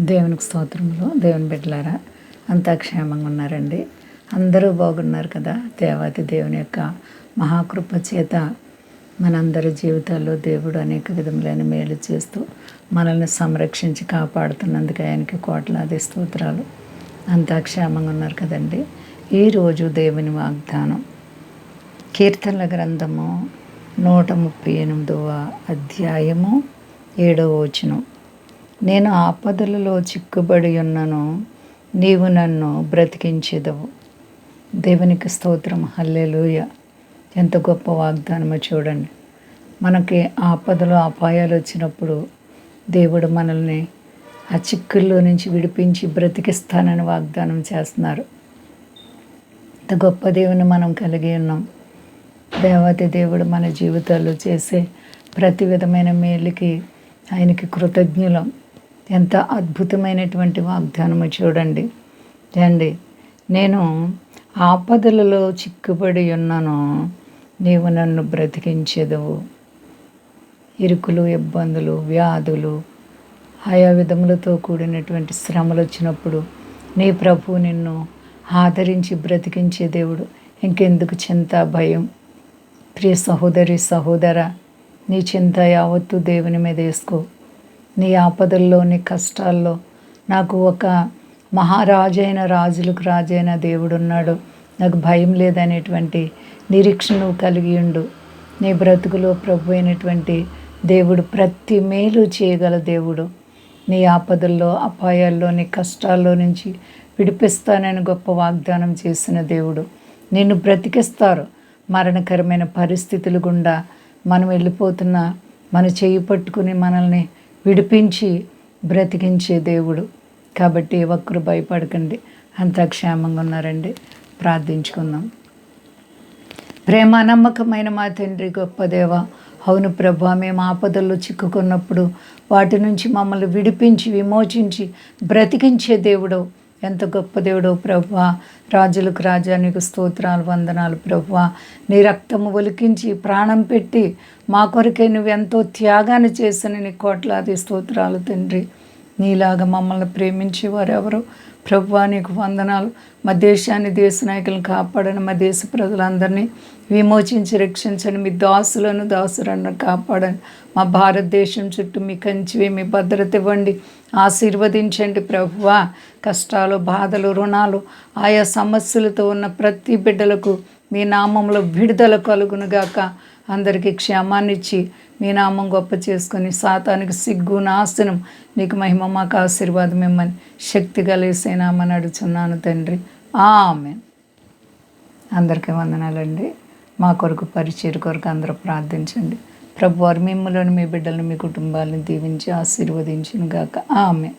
దేవునికి స్తోత్రములు. దేవుని బిడ్డలారా అంతా క్షేమంగా ఉన్నారండి. అందరూ బాగున్నారు కదా? దేవాతి దేవుని యొక్క మహాకృప చేత మనందరి జీవితాల్లో దేవుడు అనేక విధములైన మేలు చేస్తూ మనల్ని సంరక్షించి కాపాడుతున్నందుకు ఆయనకి కోట్లాది స్తోత్రాలు. అంతా క్షేమంగా ఉన్నారు కదండి. ఈరోజు దేవుని వాగ్దానం. కీర్తనల గ్రంథము నూట ముప్పై ఎనిమిదవ అధ్యాయము ఏడవ వచనం. నేను ఆపదలలో చిక్కుబడి ఉన్నను నీవు నన్ను బ్రతికించేదవు. దేవునికి స్తోత్రం. హల్లెలూయ. ఎంత గొప్ప వాగ్దానమో చూడండి. మనకి ఆపదలు అపాయాలు వచ్చినప్పుడు దేవుడు మనల్ని ఆ చిక్కుల్లో నుంచి విడిపించి బ్రతికిస్తానని వాగ్దానం చేస్తున్నారు. ఇంత గొప్ప దేవుని మనం కలిగి ఉన్నాం. దేవాతి దేవుడు మన జీవితాల్లో చేసే ప్రతి విధమైన మేలుకి ఆయనకి కృతజ్ఞులం. ఎంత అద్భుతమైనటువంటి వాగ్దానము చూడండి. అండి నేను ఆపదలలో చిక్కుబడి ఉన్నాను. నీవు నన్ను బ్రతికించేదవు. ఇరుకులు ఇబ్బందులు వ్యాధులు ఆయా విధములతో కూడినటువంటి శ్రమలు వచ్చినప్పుడు నీ ప్రభు నిన్ను ఆదరించి బ్రతికించే దేవుడు. ఇంకెందుకు చింత భయం? ప్రియ సహోదరి సహోదర నీ చింత యావత్తు దేవుని మీద వేసుకో. నీ ఆపదల్లో నీ కష్టాల్లో నాకు ఒక మహారాజైన రాజులకు రాజైన దేవుడు ఉన్నాడు నాకు భయం లేదనేటువంటి నిరీక్షణ కలిగి ఉండు. నీ బ్రతుకులో ప్రభు అయినటువంటి దేవుడు ప్రతి మేలు చేయగల దేవుడు. నీ ఆపదల్లో అపాయాల్లో నీ కష్టాల్లో నుంచి విడిపిస్తానని గొప్ప వాగ్దానం చేసిన దేవుడు. నిన్ను బ్రతికిస్తారు. మరణకరమైన పరిస్థితులు గుండా మనం వెళ్ళిపోతున్న మన చేయి పట్టుకుని మనల్ని విడిపించి బ్రతికించే దేవుడు. కాబట్టి ఒక్కరు భయపడకండి. అంతా క్షేమంగా ఉన్నారండి. ప్రార్థించుకుందాం. ప్రేమ నమ్మకమైన మా తండ్రి గొప్ప దేవ అవును ప్రభా మేము ఆపదల్లో చిక్కుకున్నప్పుడు వాటి నుంచి మమ్మల్ని విడిపించి విమోచించి బ్రతికించే దేవుడు ఎంత గొప్ప దేవుడో ప్రభా రాజులకు రాజానికి స్తోత్రాలు వందనాలు ప్రభువ. నీ రక్తము ఒలికించి ప్రాణం పెట్టి మా కొరకే నువ్వు ఎంతో త్యాగాన్ని చేసిన నీ కోట్లాది స్తోత్రాలు తండ్రి. నీలాగా మమ్మల్ని ప్రేమించి వారెవరు? ప్రభువా నీకు వందనాలు. మా దేశాన్ని దేశ నాయకులను కాపాడని మా దేశ ప్రజలందరినీ విమోచించి రక్షించండి. మీ దాసులను దాసులను కాపాడండి. మా భారతదేశం చుట్టూ మీ కంచివి మీ భద్రత ఇవ్వండి. ఆశీర్వదించండి ప్రభువా. కష్టాలు బాధలు రుణాలు ఆయా సమస్యలతో ఉన్న ప్రతి బిడ్డలకు మీ నామంలో విడుదల కలుగునుగాక. అందరికీ క్షేమాన్నిచ్చి మీ నామం గొప్ప చేసుకొని సాతానికి సిగ్గు నాశనం నీకు మహిమ మాకు ఆశీర్వాదం ఇమ్మని శక్తి కలిసేనామని అడుగుతున్నాను తండ్రి. ఆమె అందరికీ వందనాలండి. మా కొరకు పరిచయం కొరకు అందరూ ప్రార్థించండి. ప్రభు వారు మిమ్మల్ని మీ బిడ్డలను మీ కుటుంబాలను దీవించి ఆశీర్వదించిన గాక ఆమె